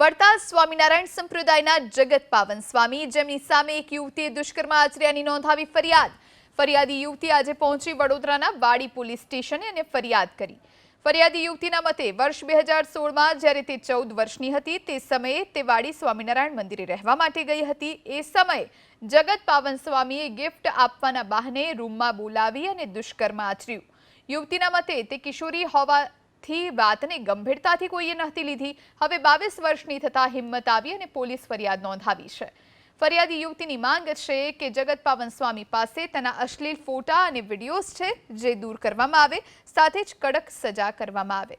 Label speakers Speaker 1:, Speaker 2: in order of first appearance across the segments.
Speaker 1: વડતાલ સ્વામિનારાયણ સંપ્રદાયના જગત પાવન સ્વામી, જેમની સામે એક યુવતીએ દુષ્કર્મ આચર્યાની નોંધાવી ફરિયાદ. ફરિયાદી યુવતી આજે પહોંચી વડોદરાના વાડી પોલીસ સ્ટેશને અને ફરિયાદ કરી. ફરિયાદી યુવતીના મતે, વર્ષ બે હજાર સોળમાં જ્યારે તે ચૌદ વર્ષની હતી, તે સમયે તે વાડી સ્વામિનારાયણ મંદિરે રહેવા માટે ગઈ હતી. એ સમયે જગત પાવન સ્વામીએ ગિફ્ટ આપવાના બહાને રૂમમાં બોલાવી અને દુષ્કર્મ આચર્યું. યુવતીના મતે, તે કિશોરી હોવાથી વાતને ગંભીરતાથી કોઈએ નહોતી લીધી. હવે બાવીસ વર્ષની થતાં હિંમત આવી અને પોલીસ ફરિયાદ નોંધાવી છે. ફરિયાદી યુવતીની માંગ છે કે જગત પાવન સ્વામી પાસે તેના અશ્લીલ ફોટા અને વિડીયોઝ છે જે દૂર કરવામાં આવે, સાથે જ કડક સજા કરવામાં આવે.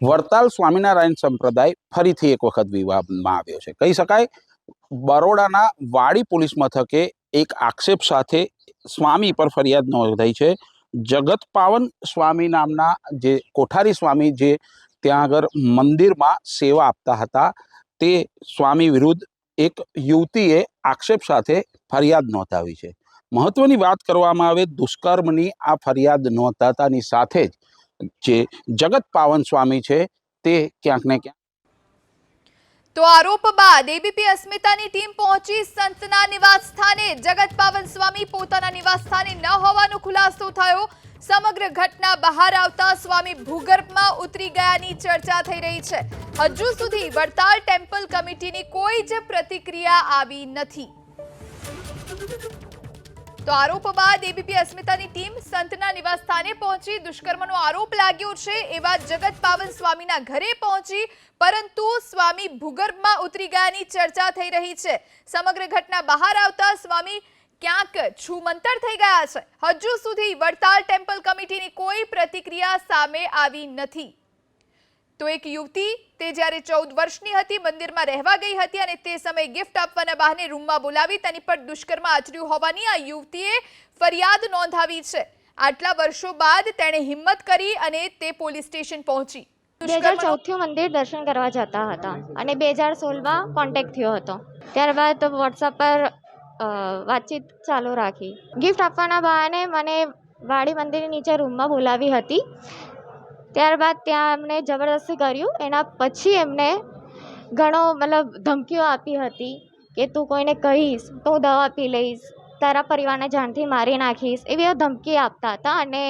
Speaker 2: વડતાલ સ્વામિનારાયણ સંપ્રદાય ફરીથી એક વખત વિવાદમાં આવ્યો છે. કહી શકાય, બરોડાના વાડી પોલીસ મથકે એક આક્ષેપ સાથે સ્વામી પર ફરિયાદ નોંધાઈ છે. જગત પાવન સ્વામી નામના જે કોઠારી સ્વામી જે ત્યાં આગળ મંદિરમાં સેવા આપતા હતા, તે સ્વામી વિરુદ્ધ એક યુવતીએ આક્ષેપ સાથે ફરિયાદ નોંધાવી છે. મહત્વની વાત કરવામાં આવે દુષ્કર્મની આ ફરિયાદ નોંધાતાની સાથે જ જે જગત પાવન સ્વામી છે તે ક્યાંક ને ક્યાંક
Speaker 1: તો આરોપ બાદ એબીપી અસ્મિતાની ટીમ પહોંચી સંતના નિવાસ સ્થાને. જગત પાવન સ્વામી પોતાના નિવાસ સ્થાને ન હોવાનો ખુલાસો થયો. સમગ્ર ઘટના બહાર આવતા સ્વામી ભૂગર્ભમાં ઉતરી ગયાની ચર્ચા થઈ રહી છે. હજુ સુધી વડતાલ ટેમ્પલ કમિટીની કોઈ જ પ્રતિક્રિયા આવી નથી. તો આરોપ બાદ એબીપી અસ્મિતાની ટીમ સંતના નિવાસ સ્થાને પહોંચી. દુષ્કર્મનો આરોપ લાગ્યો છે. એવા જગત પાવન સ્વામીના ઘરે પહોંચી. પરંતુ સ્વામી ભૂગર્ભમાં ઉતરી ગયાની ચર્ચા થઈ રહી છે. સમગ્ર ઘટના બહાર આવતા સ્વામી ક્યાંક છૂમંતર થઈ ગયા છે. હજુ સુધી વડતાલ ટેમ્પલ કમિટીની કોઈ પ્રતિક્રિયા સામે આવી નથી. તો એક યુવતી તે જ્યારે ચૌદ વર્ષની હતી, મંદિરમાં રહેવા ગઈ હતી અને તે સમયે ગિફ્ટ આપવાના બહાને રૂમમાં બોલાવી તેની પર દુષ્કર્મ આચર્યું હોવાની આ યુવતીએ ફરિયાદ નોંધાવી છે. આટલા વર્ષો બાદ તેણે હિંમત કરી અને તે પોલીસ સ્ટેશન પહોંચી.
Speaker 3: બે હજાર ચૌદથી મંદિર દર્શન કરવા જતા હતા અને બે હજાર સોળમાં કોન્ટેક્ટ થયો હતો. ત્યારબાદ વોટ્સઅપ પર વાતચીત ચાલુ રાખી. ગિફ્ટ આપવાના બહાને મને વાડી મંદિરની નીચે રૂમમાં બોલાવી હતી. ત્યારબાદ ત્યાં એમણે જબરદસ્તી કર્યું. એના પછી એમને ઘણો મતલબ ધમકીઓ આપી હતી કે તું કોઈને કહીશ, તો દવા પી લઈશ, તારા પરિવારને જાણથી મારી નાખીશ, એવી ધમકી આપતા હતા. અને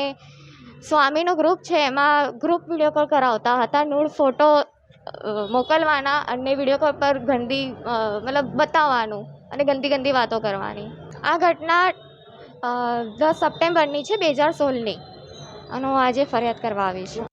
Speaker 3: સ્વામીનું ગ્રુપ છે, એમાં ગ્રુપ વીડિયો કોલ કરાવતા હતા. નૂળ ફોટો મોકલવાના અને વીડિયો કોલ પર ગંદી મતલબ બતાવવાનું અને ગંદી ગંદી વાતો કરવાની. આ ઘટના દસ સપ્ટેમ્બરની છે, બે હજાર સોળની. અને હું આજે ફરિયાદ કરવા આવી છું